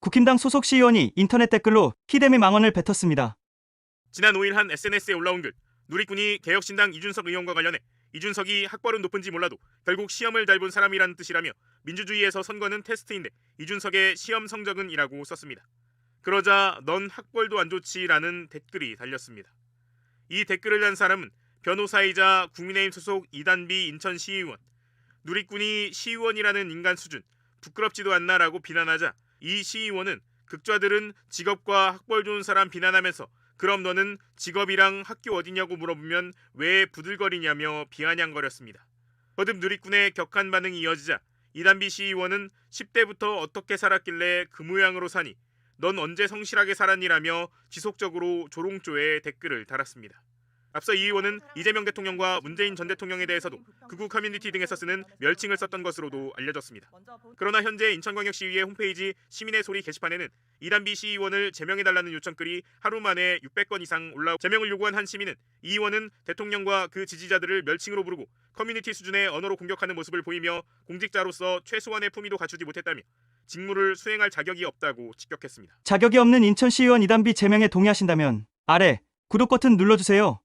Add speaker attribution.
Speaker 1: 국힘당 소속 시의원이 인터넷 댓글로 히데미 망언을 뱉었습니다.
Speaker 2: 지난 5일 한 SNS에 올라온 글 누리꾼이 개혁신당 이준석 의원과 관련해 이준석이 학벌은 높은지 몰라도 결국 시험을 잘 본 사람이라는 뜻이라며 민주주의에서 선거는 테스트인데 이준석의 시험 성적은 이라고 썼습니다. 그러자 넌 학벌도 안 좋지라는 댓글이 달렸습니다. 이 댓글을 단 사람은 변호사이자 국민의힘 소속 이단비 인천 시의원 누리꾼이 시의원이라는 인간 수준 부끄럽지도 않나라고 비난하자 이 시의원은 극좌들은 직업과 학벌 좋은 사람 비난하면서 그럼 너는 직업이랑 학교 어디냐고 물어보면 왜 부들거리냐며 비아냥거렸습니다. 거듭 누리꾼의 격한 반응이 이어지자 이단비 시의원은 10대부터 어떻게 살았길래 그 모양으로 사니 넌 언제 성실하게 살았니라며 지속적으로 조롱조에 댓글을 달았습니다. 앞서 이 의원은 이재명 대통령과 문재인 전 대통령에 대해서도 극우 커뮤니티 등에서 쓰는 멸칭을 썼던 것으로도 알려졌습니다. 그러나 현재 인천광역시의회 홈페이지 시민의 소리 게시판에는 이단비 시의원을 제명해달라는 요청글이 하루 만에 600건 이상 올라 제명을 요구한 한 시민은 이 의원은 대통령과 그 지지자들을 멸칭으로 부르고 커뮤니티 수준의 언어로 공격하는 모습을 보이며 공직자로서 최소한의 품위도 갖추지 못했다며 직무를 수행할 자격이 없다고 직격했습니다.
Speaker 1: 자격이 없는 인천 시의원 이단비 제명에 동의하신다면 아래 구독 버튼 눌러주세요.